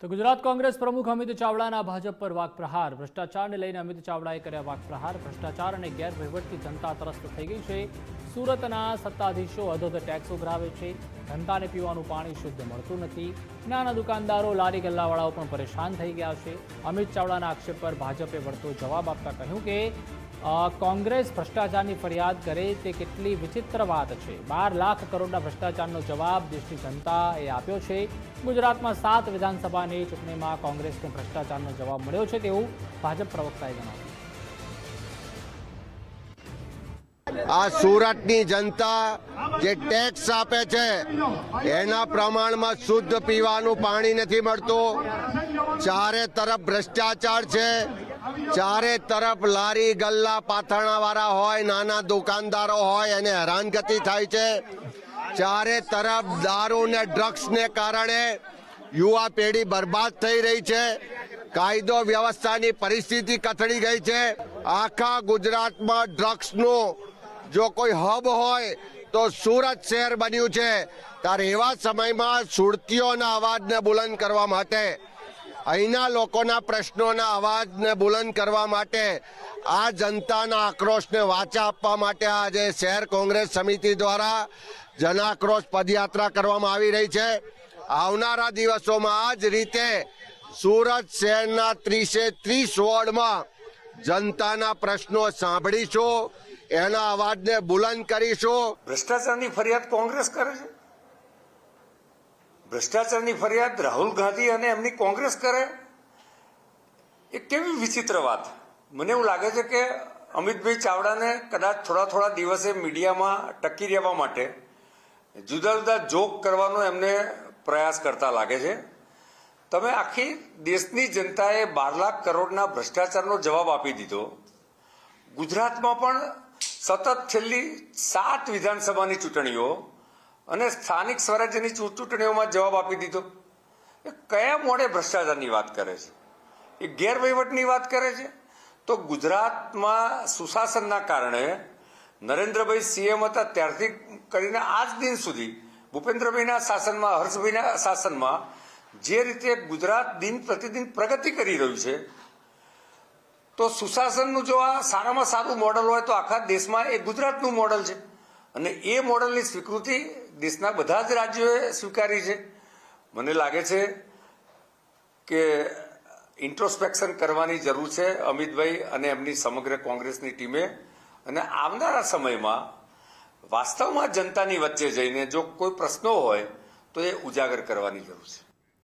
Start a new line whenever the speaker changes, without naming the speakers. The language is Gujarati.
તો ગુજરાત કોંગ્રેસ પ્રમુખ અમિત ચાવડાના ભાજપ પર વાકપ્રહાર. ભ્રષ્ટાચારને લઈને અમિત ચાવડાએ કર્યા વાકપ્રહાર. ભ્રષ્ટાચાર અને ગેરવહીવટથી જનતા ત્રસ્ત થઈ ગઈ છે. સુરતના સત્તાધીશો અધોધ ટેક્સ ઉઘરાવે છે. જનતાને પીવાનું પાણી શુદ્ધ મળતું નથી. નાના દુકાનદારો લારી ગલ્લાવાળાઓ પણ પરેશાન થઈ ગયા છે. અમિત ચાવડાના આક્ષેપ પર ભાજપે વળતો જવાબ આપતા કહ્યું કે કોંગ્રેસ ભ્રષ્ટાચારની ફરિયાદ કરે તે કેટલી વિચિત્ર વાત છે. બાર લાખ કરોડના ભ્રષ્ટાચારનો જવાબ દેશની જનતાએ આપ્યો છે. ગુજરાતમાં સાત વિધાનસભાની ચૂંટણીમાં કોંગ્રેસને ભ્રષ્ટાચારનો જવાબ મળ્યો છે તેવું ભાજપ પ્રવક્તાએ જણાવ્યું.
આ સુરતની જનતા જે ટેક્સ આપે છે, એના પ્રમાણમાં શુદ્ધ પીવાનું પાણી નથી મળતું. ચારે તરફ ભ્રષ્ટાચાર છે. ચારે તરફ લારી ગલ્લા પાથરણા વાળા હોય, નાના દુકાનદારો હોય, એને હેરાનગતિ થાય છે. ચારે તરફ દારૂ ને ડ્રગ્સ ને કારણે યુવા પેઢી બરબાદ થઈ રહી છે. કાયદો વ્યવસ્થાની પરિસ્થિતિ કથળી ગઈ છે. આખા ગુજરાતમાં ડ્રગ્સનું જો કોઈ હબ હોય, તો સુરત શહેર બન્યું છે. ત્યારે એવા સમયમાં સુરતીઓના અવાજને બુલંદ કરવા માટે અહીંના લોકોના પ્રશ્નોના અવાજને બુલંદ કરવા માટે, આ જનતાના આક્રોશને વાચા આપવા માટે આજે શહેર કોંગ્રેસ સમિતિ દ્વારા જનાક્રોશ પદયાત્રા કરવામાં આવી રહી છે. આવનારા દિવસોમાં આ જ રીતે સુરત શહેરના ત્રીસે ત્રીસ વોર્ડમાં જનતાના પ્રશ્નો સાંભળીશું, એના અવાજને બુલંદ કરીશું.
ભ્રષ્ટાચારની ફરિયાદ કોંગ્રેસ કરે છે? ભ્રષ્ટાચારની ફરિયાદ રાહુલ ગાંધી અને એમની કોંગ્રેસ કરે, એ કેવી વિચિત્ર વાત. મને એવું લાગે છે કે અમિતભાઈ ચાવડાને કદાચ થોડા થોડા દિવસે મીડિયામાં ટકી રહેવા માટે જુદા જુદા જોક કરવાનો એમને પ્રયાસ કરતા લાગે છે. તમે આખી દેશની જનતાએ બાર લાખ કરોડના ભ્રષ્ટાચારનો જવાબ આપી દીધો. ગુજરાતમાં પણ સતત છેલ્લી સાત વિધાનસભાની ચૂંટણીઓ અને સ્થાનિક સ્વરાજ્યની ચૂંટણીઓમાં જવાબ આપી દીધો. એ કયા મોડે ભ્રષ્ટાચારની વાત કરે છે? એ ગેરવહીવટની વાત કરે છે? તો ગુજરાતમાં સુશાસનના કારણે નરેન્દ્રભાઈ સીએમ હતા, ત્યારથી કરીને આજ દિન સુધી ભૂપેન્દ્રભાઈના શાસનમાં, હર્ષભાઈના શાસનમાં જે રીતે ગુજરાત દિન પ્રતિદિન પ્રગતિ કરી રહ્યું છે, તો સુશાસનનું જો આ સારામાં સારું મોડલ હોય તો આખા દેશમાં એ ગુજરાતનું મોડલ છે. અને એ મોડલની સ્વીકૃતિ દેશના બધા જ રાજ્યોએ સ્વીકારી છે. મને લાગે છે કે ઇન્ટ્રોસ્પેક્શન કરવાની જરૂર છે અમિતભાઈ અને એમની સમગ્ર કોંગ્રેસની ટીમે. અને આવનારા સમયમાં વાસ્તવમાં જનતાની વચ્ચે જઈને જો કોઈ પ્રશ્નો હોય તો એ ઉજાગર કરવાની જરૂર છે.